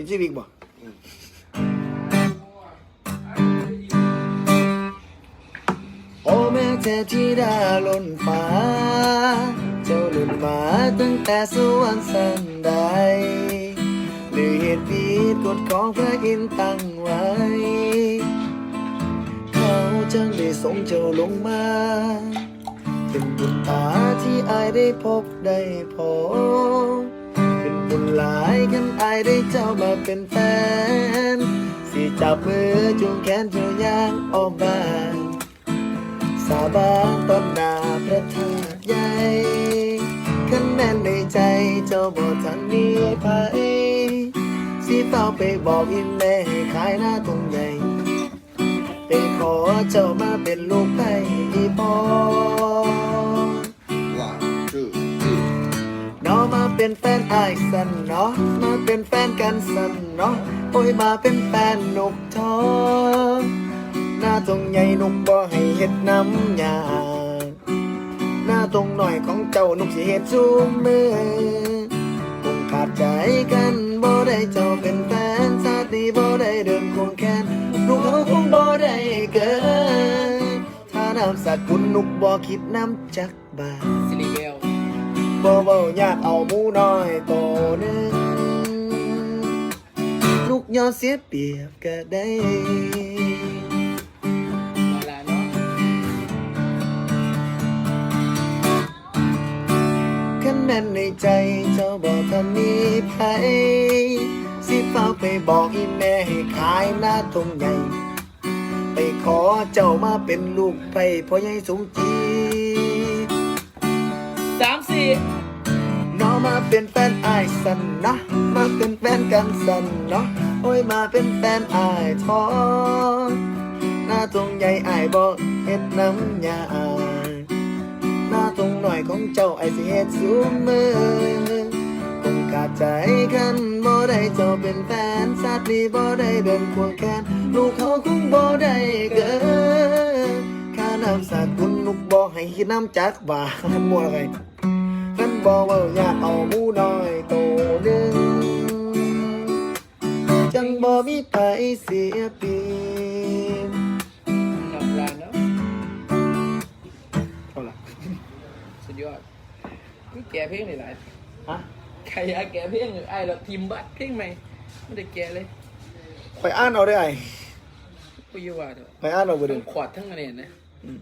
กินซีวิกบ่โอ้แม่เจ้าที่ดาล้นฟ้า เจ้าหลุดมาตั้งแต่สวรรค์สันใดหรือเหตุผิดกฎของพระอินทร์ตั้งไว้ เขาจึงได้ส่งเจ้าลงมาเป็นบุญตาที่อายได้พบได้พบ หลายกันอายได้เจ้ามาเป็นแฟน สิจับมือจูงแขนเจ้าย่างออกบ้านสาบานต้นหน้าพระธาตุใหญ่ขันแม่นในใจเจ้าบ่ทันมีไปสิเฝ้าไปบอกอีแม่ให้ขายหน้าตรงใหญ่ ไปขอเจ้ามาเป็นลูกไผ่อีพอ เป็นแฟนอายสันเนาะมาเป็นแฟนกันสันเนาะโอ้ยมาเป็นแฟนนกทองหน้าตรงใหญ่นกบ่ให้เฮ็ดน้ำยาหน้าตรงหน่อยของเจ้านกสิเฮ็ดซูมมือคงขาดใจกันบ่ได้เจ้าเป็นแฟนชาตินี้บ่ได้เดินควงแขนลูกเขาคงบ่ได้เกินถ้านามสกุลนุกบ่คิดน้ำจักบาทสิริเบล บ่เว้าอยากเอาหมูน้อยโตหนึงลูกยอเสียเปรียบก็ได้คันแม่นในใจเจ้าบอกทันมีไผสิเฝ้าไปบอกอีแม่ให้ขายหน้าตรงใหญ่ไปขอเจ้ามาเป็นลูกไผพ่อใหญ่สมจี สามสี่น้องมาเป็นแฟนไอสันนะ มาเป็นแฟนกันสันเนาะโอ้ยมาเป็นแฟนไอทอหน้าตรงใหญ่ไอบอกเฮ็ดน้ำยาอหน้าตรงหน่อยของเจ้าไอสิเฮ็ดสูงมือคงขาดใจกันบ่ได้เจ้าเป็นแฟนชาตินี้บ่ได้เดินควงแขนลูกเขาคงบ่ได้เกินค่าน้ำสากุลลูกบ่ให้คิดน้ำจักบาทมัวอะไร บอกว่าอยากเอาหมูน้อยโตหนึ่งจังบ่มีไปเสียเปรียบนอนลาเนาะเอาล่ะสุดยอดนี่แกเพลงหลายฮะๆใครอยากแกเพลงหรือไอ้เราทีมบัตรเพลงใหม่ไม่ได้แกเลยข่อยอ่านเอาได้ไอ้ปุยว่าเถอะข่อยอ่านเอาบ่ทั้เด้งขวดทั้งอะไรนะอืม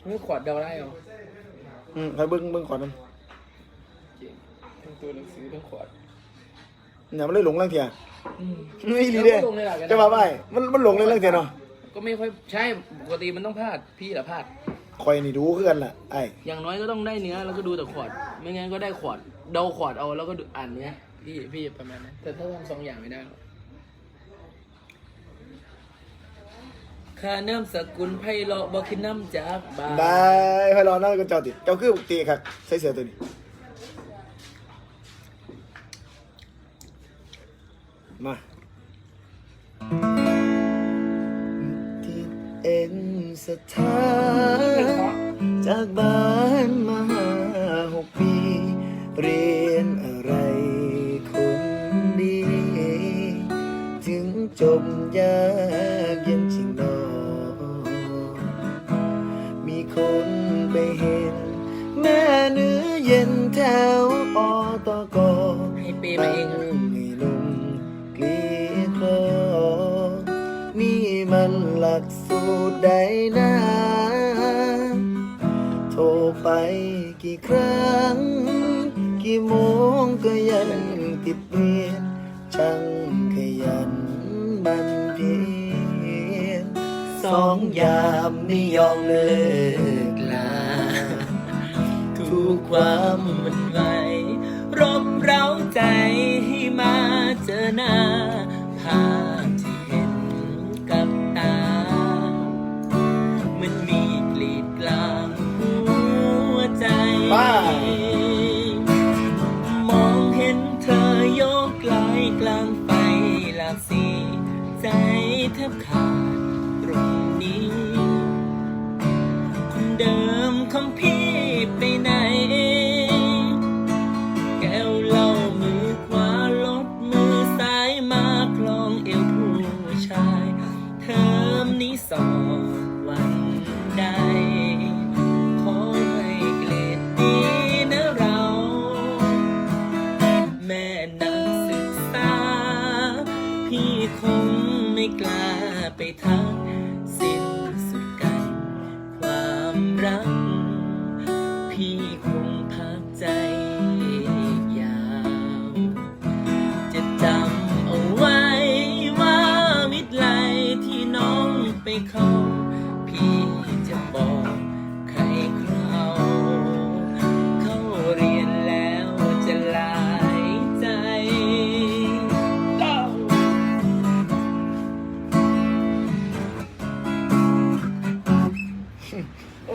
ทั้งขวดเดาได้เหรออืมข่อยเบิ่งเบิ่งก่อนนั้ นจริงทั้งตัวหนังสือทั้งขวดอย่ามันเลยหลงเรื่องเถียอืมนี่ดีเด้แล้วก็ลงเลยล่ะจะมาไปมันมันหลงเรื่องเถียเนาะก็ไม่ค่อยใช่ปกติมันต้องพลาดพี่ละพลาดข่อยนี่ดูคือกันล่ะไอ้อย่างน้อยก็ต้องได้เนื้อแล้วก็ดูแต่ขวด ไม่งั้นก็ได้ขวดเดาขวดเอาแล้วก็ดูอ่านเนี้ยพี่พี่ประมาณนั้นแต่ถ้าทำสองอย่างไม่ได้หรอกค่าน้ำสกุลไพเราะบอกคือน้ำจากบาทได้ให้รอนั่งกันเจ้าติเจ้าคือปกติครับใส่เสื้อตัวนี้ มาที่เอ็นสถานจากบ้านมาหกปี เรียนอะไรคนดี ถึงจบยากเย็นจริงนอมีคนไปเห็น แม่เนื้อเย็นแถวอตกให้เปย์มาเอง ลักสูตรใดนะโทรไปกี่ครั้ง กี่โมงก็ยังติดเรียนช่างขยันบันเพียรสองยามไม่ยอมเลิกลาทุกความมันไหวรบเร้าใจให้มาเจอหน้า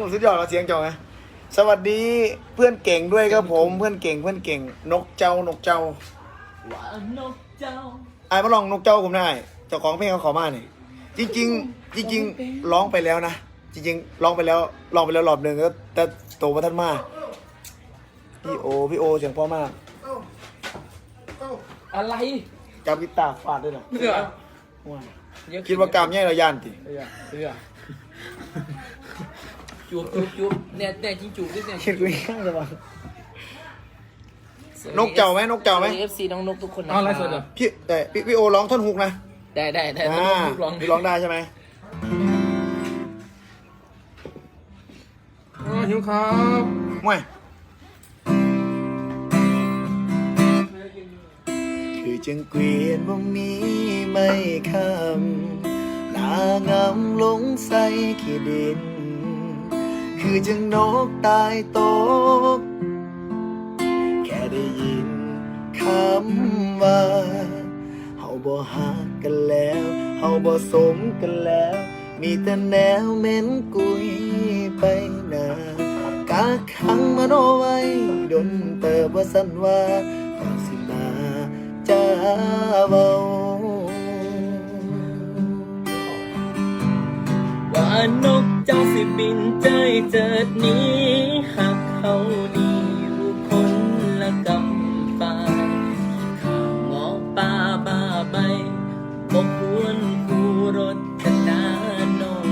โอ้สุดยอดเราเสียงเจ้าไงสวัสดีเพื่อนเก่งด้วยครับผมเพื่อนเก่งเพื่อนเก่ง นกเจ้านกเจ้าว่านกเจ้าไอ้มาลองนกเจ้าผมได้เจ้าของเพลงเขาขอมาเนี่ยจริงๆจริงๆร้องไปแล้วนะจริงๆร้องไปแล้วร้องไปแล้วรอบหนึ่งแล้วแต่โตมาท่านมากพี่โอพี่โอเสียงเพ่อมากอะไรจับกีตาร์ฟาดด้วยเหรอเสือว้ายคิดว่ากามแย่เราย่านติเสือเสือ จูบจูบจูบเนี่ยเนี่ยจริงจูบด้วยเนี่ยคิดกูย่างจะบ้างนกเจ้าไหมนกเจ้าไหม เอฟซีน้องนกทุกคนนะเอาอะไรสดเหรอ พี่แต่พี่พี่โอร้องท่อนฮุกนะได้ได้ได้อ่าลองพี่ร้องได้ใช่ไหมอ๋อหิวครับมวยคือจังเกวียนบ่มีไม่คำหน้างำลงใส่ขี้ดิน คือจังนกตายตก แค่ได้ยินคำว่าเฮาบ่ฮักกันแล้วเฮาบ่สมกันแล้ว มีแต่แนวเม็นกุยไปหนากาขังมาโนไว้ดนเติบว่าสันว่าขอสิมาจ้าเบาว่านก จ้าสิบินเจเจิดหนี้หักเขาดีอยู่คนละกำฝ่ายข้าวงอป่าบ้าใบบกวนคูรถชนานง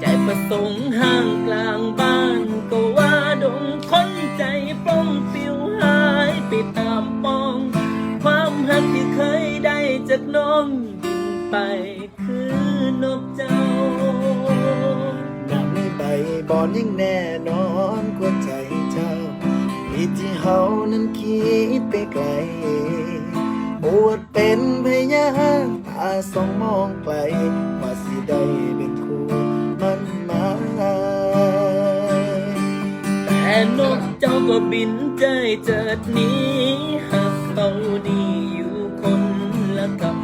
ใจประสงค์ห่างกลางบ้านก็ว่าดงคนใจปล้องปิวหายไปตามปอง ความหักที่เคยได้จากน้องบินไปคือนกเจ้า บอนยังแน่นอนกว่าใจเจ้ามีที่เฮานั้นคิดไปไกลปวดเป็นพยานตาสองมองไกลว่าสิได้เป็นคู่มันมาแต่นกเจ้าก็บินเจเจิดนี้หักเขาดีอยู่คนละกำ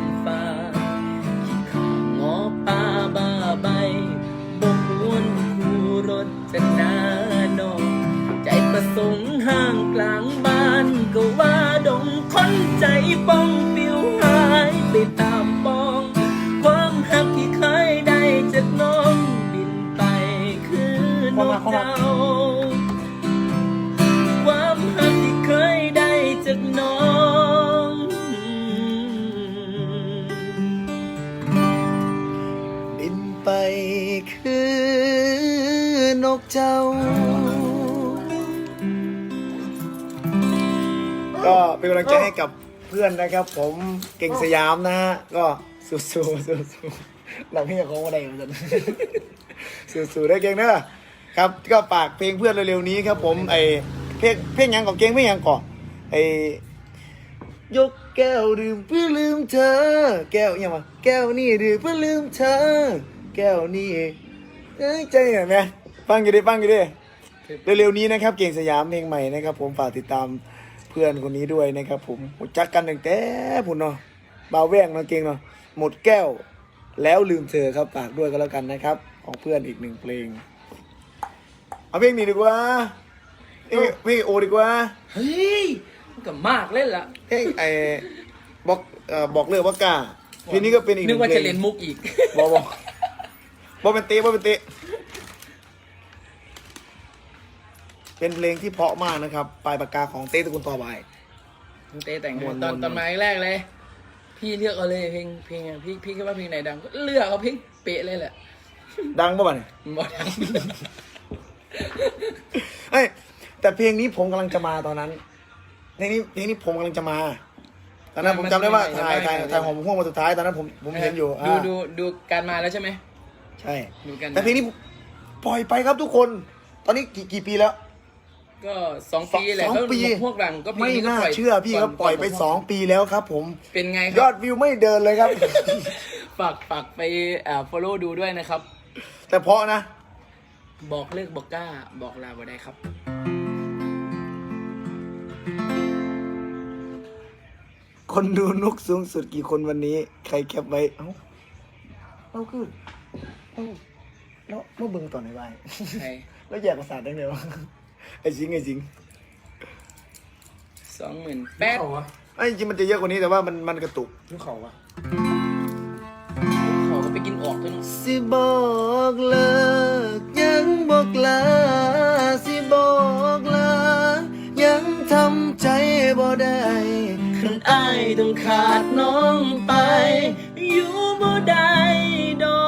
สงห่างกลางบ้าน ก็ว่าดงคนใจป้องปิวหายไปตามปอง ความหักที่เคยได้จากน้องบินไปคือนกเจ้า ความหักที่เคยได้จากน้อง บินไปคือนกเจ้า ก็เป็นกำลังใจให้กับเพื่อนนะครับ ผมเก่งสยามนะฮะก็สู้ๆสู้ๆเราพี่ของอะไรเหมือนกันสู้ๆได้เก่งนะครับก็ฝากเพลงเพื่อนเร็วๆนี้ครับ ผมไอเพลงเพลงยังก่อนเก่งเพลงยังก่อนไอยกแก้วดื่มเพื่อลืมเธอ แก้วยังวะแก้วนี่ดื่มเพื่อลืมเธอ แก้วนี่เอ้ยใจเห็นไหมฟังอยู่ดิฟังอยู่ดิเร็วๆนี้นะครับ เก่งสยามเพลงใหม่นะครับ ผมฝากติดตาม พื่อนคนนี้ด้วยนะครับผมรู้จักกันตั้งแต่พุ่นเนาะบาวแว่งเนาะเก่งเนาะหมดแก้ว แล้วลืมเธอครับฝากด้วยกันแล้วกันนะครับ ของเพื่อนอีกหนึ่งเพลง เอาเพลงนี้ดีกว่าเพลงเพลงโอดีกว่าเฮ้ยมันก็มากเล่นละเพลงไอ้บอกเอ่อบอกเลิกว่ากล้าเพลงนี้ก็เป็นอีกหนึนึ่กงว่าเพลจะงเล่นมุกอีก บอกบอกบอกเป็นเตะบอกเป็นเตะ เป็นเพลงที่เพราะมากนะครับ ปลายปากกาของเต้ตระกุลต่อไปเต้แต่งม่วนตอนม่วนตอนมาแรกเลย พี่เลือกเอาเลยเพลงเพลงอะพี่พี่คิดว่าเพลงไหนดังก็เลือกเอาเพลงเป๊ะเลยแหละดังป่ะบ้าเนี่ยบอดัง เอ้ยแต่เพลงนี้ผมกำลังจะมาตอนนั้นเพลงนี้เพลงนี้ผมกำลังจะมา ตอนนั้นผมจำได้ว่าถ่ายถ่ายถ่ายหอมม่วงมาสุดท้ายตอนนั้นผมผมเห็นอยู่ดูอ่าดูดูการมาแล้วใช่ไหม ใช่ ดูกัน แต่เพลงนี้ปล่อยไปครับทุกคน ตอนนี้กี่กี่ปีแล้ว ก็สองปีแหละสองก็ปีพวกหลังก็เพลงไม่นี้ก็น่าปล่อยเชื่อพี่ครับปล่อยไปสองปีแล้วครับ ผมเป็นไงคยรัอบดวิวไม่เดินเลยครับ ฝากฝากไปอ่า follow ดูด้วยนะครับ แต่เพราะนะ บอกเลิกบอกกล้า บอกลาบ่ได้ครับ คนดูนุกสูงสุดกี่คนวันนี้ ใครแคปไว้เอ้าเราคือเอ้าแล้วเมื่อเบึงตอนไหนบ้างใช่แล้วแยกประสาทได้ไงวะ ไอ้จริงไอ้จริงสองหมื่นแปดเขาวะไอ้จริงมันจะเยอะกว่านี้แต่ว่ามันมันกระตุกลูกเขาวะขอก็ไปกินออกตัวหนึงสิบอกเลิกยังบอกลาสิบอกลายังทำใจบ่ได้คันอายต้องขาดน้องไป อยู่บ่ได้ดอก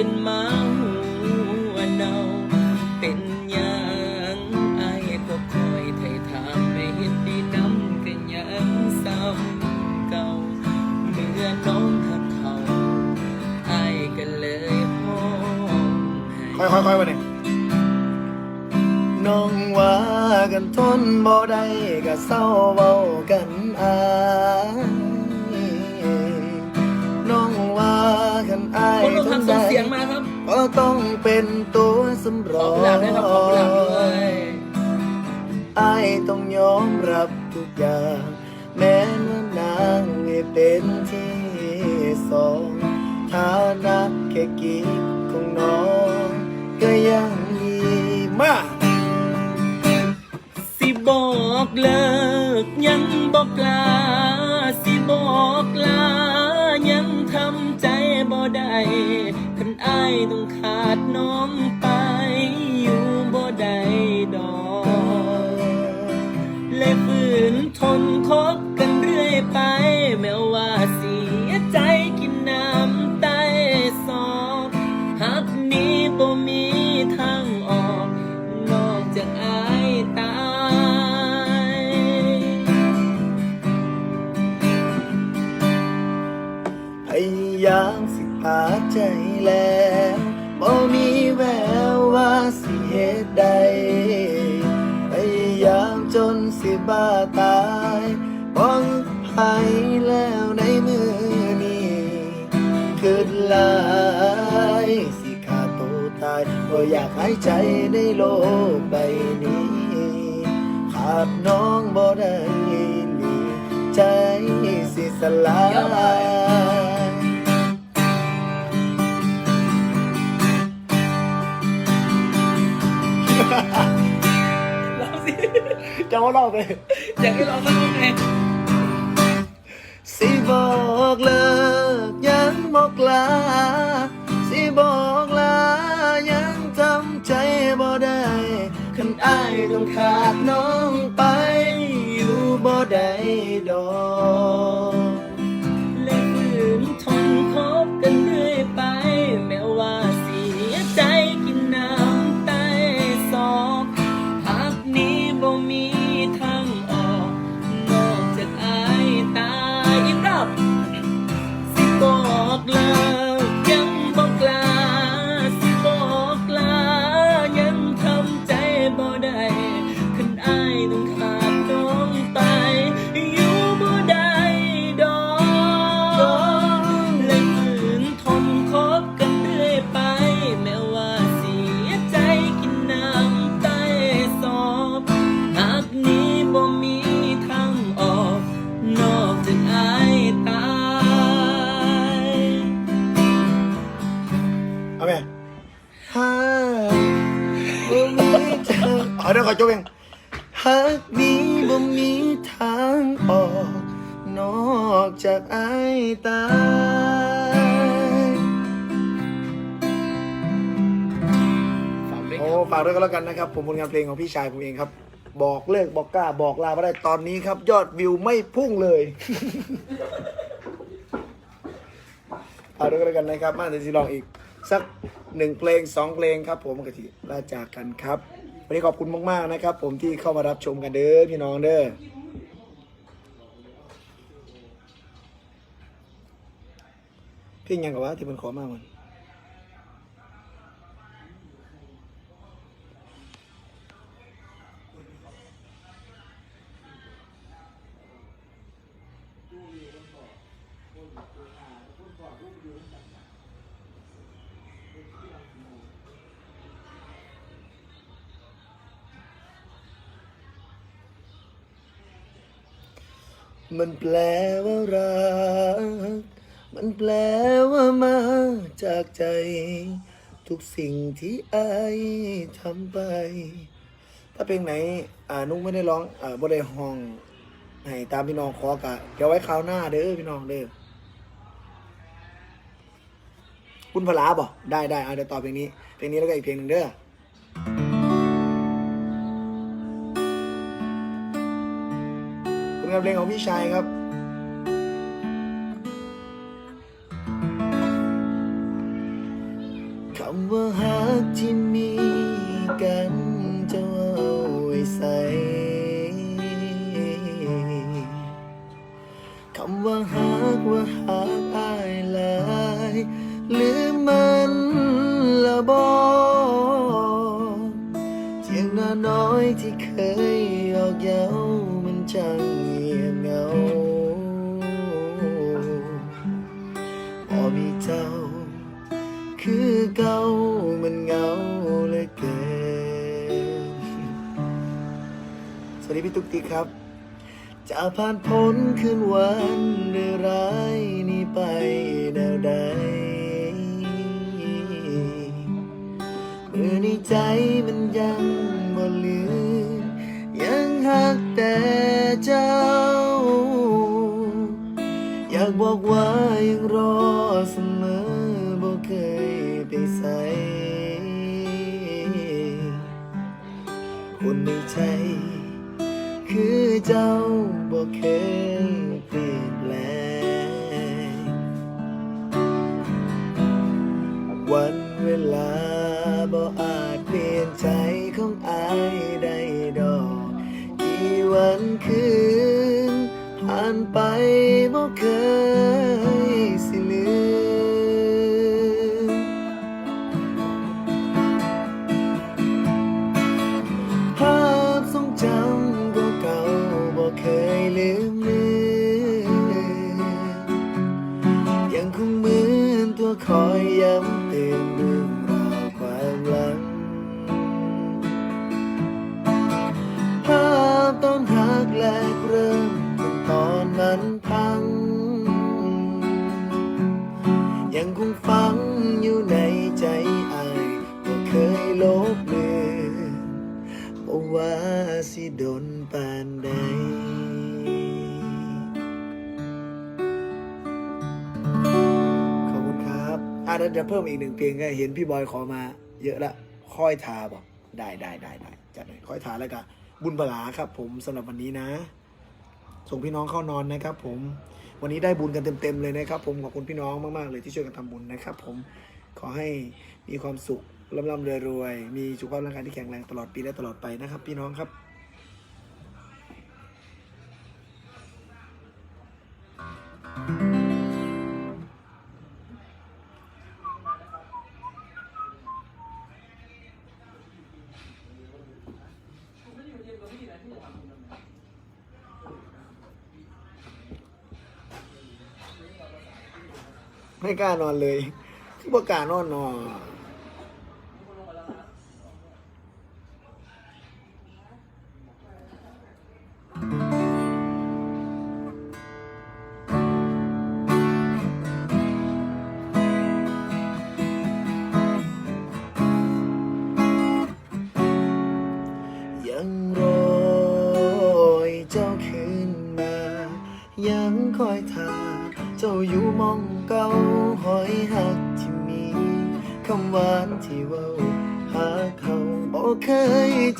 เป็นหมาหัวเนาเป็นหยังไอ้ายก็คอยไถ่ถามไม่เห็นดีน้ำกันยังซ้ำเก่าเมื่อน้องทักเขาไอ้ายก็เลยห้องให้ค่อยค่อยค่อยมาเนี่ยน้องว่ากันทนบ่ได้ก็เศร้าเว้ากันอาย อายคนเราทนทำส่งได้เสียงมาครับก็ต้องเป็นตัวสำรขอองกุหลาบด้วยครับขอกุหลาบด้วยอายต้องยอมรับทุกอย่าง แม้ว่านางให้เป็นที่สองฐานะแค่กิ๊กของน้อง ก็ยังดีมากสิบอกเลิกยังบอกลาสิบอกลายังทำใจบ่ ได้คันอายต้องขาดน้องไป อยู่บ่ได้ดอกเลยฝืนทนคบกันเรื่อยไป แม้ว่าเสียใจกินน้ำใต้ซอกหากนี้บ่มีทางออก นอกจากอายตายพยายามสิ หาใจแล้วบ่มีแววว่าสิเหตุใดพยายามจนสิบ้าตายป้องภัยแล้วในมือนี้คือหลายสิขาดตัวตายก็อยากหายใจในโลกใบนี้ ขาดน้องบ่ได้นี่ใจสิสลาย เราสิจะว่าเล่าไปอยากให้เราสักคนไงสิบอกเลิกยังบอกลาสิบอกลายังทำใจบ่ได้คันอายต้องขาดน้อง ก็แล้วกันนะครับ ผมผลงานเพลงของพี่ชายผมเองครับ บอกเลิกบอกกล้าบอกลาไม่ได้ตอนนี้ครับ ยอดวิวไม่พุ่งเลยฝาด้วยก็แล้วกันนะครับ มาเดี๋ยวจะลองอีก สักหนึ่งเพลงสองเพลงครับ ผมกะทิลาจากกันครับวันนี้ขอบคุณมาก ๆ นะครับ ผมที่เข้ามารับชมกันเด้อพี่น้องเด้อเพลงยังกับว่าที่มันขอมากมัน มันแปลว่ารัก มันแปลว่ามาจากใจ ทุกสิ่งที่ไอายทำไป ถ้าเพลงไหน อ่านุ้งไม่ได้ร้อง อ่าบ่ได้ห้อง ให้ตามพี่น้องขอกะเดี๋ยวไว้คราวหน้าเด้อพี่น้องเด้อ คุณพลาบ่ได้ได้เอาเดี๋ยวตอบเพลงนี้ เพลงนี้แล้วก็อีกเพลงหนึ่งเด้อ ผลงานเพลงของพี่ชายครับคำว่าหากที่มีกัน ผ่านพ้นคืนวันเดือร้ายนี้ไปแนวใดเมื่อในใจมันยังบ่ลืมยังหักแต่เจ้า อยากบอกว่ายังรอเสมอบ่เคยไปใส่คนในใจคือเจ้า บ่ เพิ่มอีกหนึ่งเพลงก็เห็นพี่บอยขอมา เยอะละค่อยทาบอกได้ได้ได้ได้จัดหน่อยค่อยทาแล้วก็บุญบลาครับ ผมสำหรับวันนี้นะ ส่งพี่น้องเข้านอนนะครับ ผมวันนี้ได้บุญกันเต็มๆเลยนะครับ ผมขอบคุณพี่น้องมากๆเลยที่ช่วยกันทำบุญนะครับ ผมขอให้มีความสุขร่ำๆรวยๆมีสุขภาพร่างกายที่แข็งแรงตลอดปีและตลอดไปนะครับ พี่น้องครับ ไม่กล้านอนเลยคือบ่กล้านอนนอนยังรอยเจ้าคืนมา ยังคอยทาเจ้าอยู่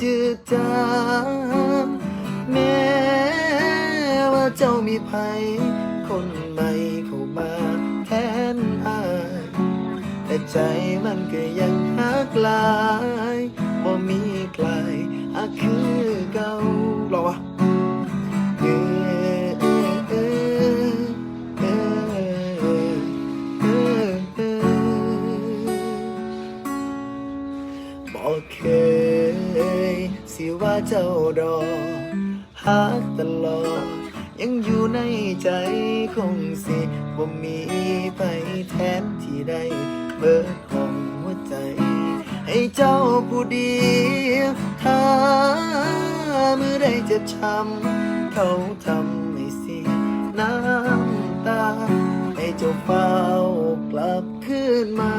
จืดจางแม้ว่าเจ้ามีภัย คนใหม่เข้ามาแทนอายแต่ใจมันก็ยังหักลา เจ้าดอหักตลอด ยังอยู่ในใจคงสิบ่มีไปแทนที่ได้เบิดของหัวใจ ให้เจ้าผู้เดียวถ้าเมื่อได้เจ็บช้ำเขาทำให้เสียน้ำตา ให้เจ้าเฝ้ากลับคืนมา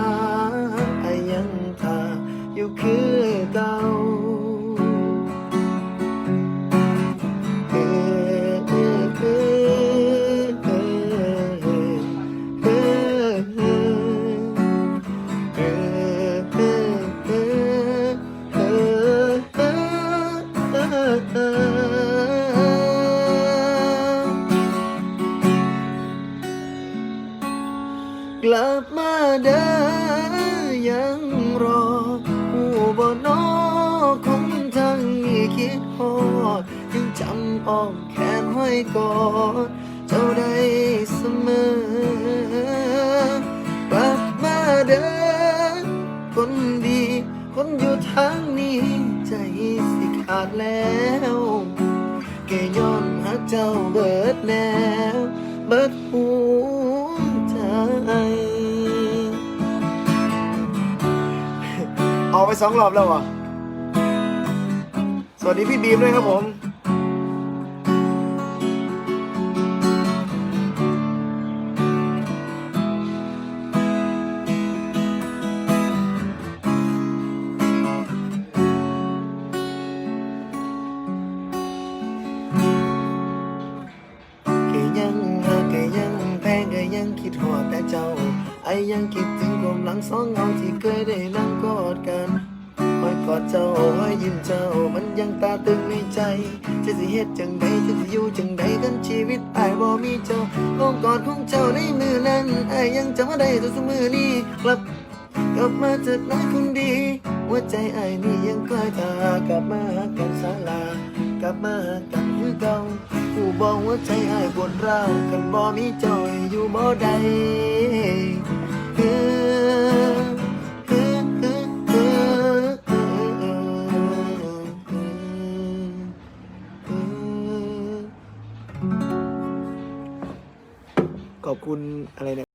คนดี คนอยู่ทางนี้ใจสิขาดแล้วแกย้อนหาเจ้าเบิดแล้วเบิดหัวใจเอาไปสองรอบแล้วอะสวัสดีพี่บีมด้วยครับผม ยังคิดถึงความหลังสองเงาที่เคยได้นั่งกอดกันหอยกอดเจ้าหอยยิ้มเจ้ามันยังตาตึงในใจจะสิเฮ็ดจังใดจะสิอยู่จังใดกันชีวิตอายบ่มีเจ้าลงกอดของเจ้าในมือนั้นไอ้ายยังจำได้ทุกมือนี้กลับกลับมาเถิดนคนดีหัวใจไอ้ายนี่ยังคอยตากลับมาหากันศาลากลับมาหากันคือเก่าผู้บอกหัวใจไอ้ายปวดร้าวกันบ่มีเจ้าอยู่บ่ได้ ขอบคุณอะไรเนี่ย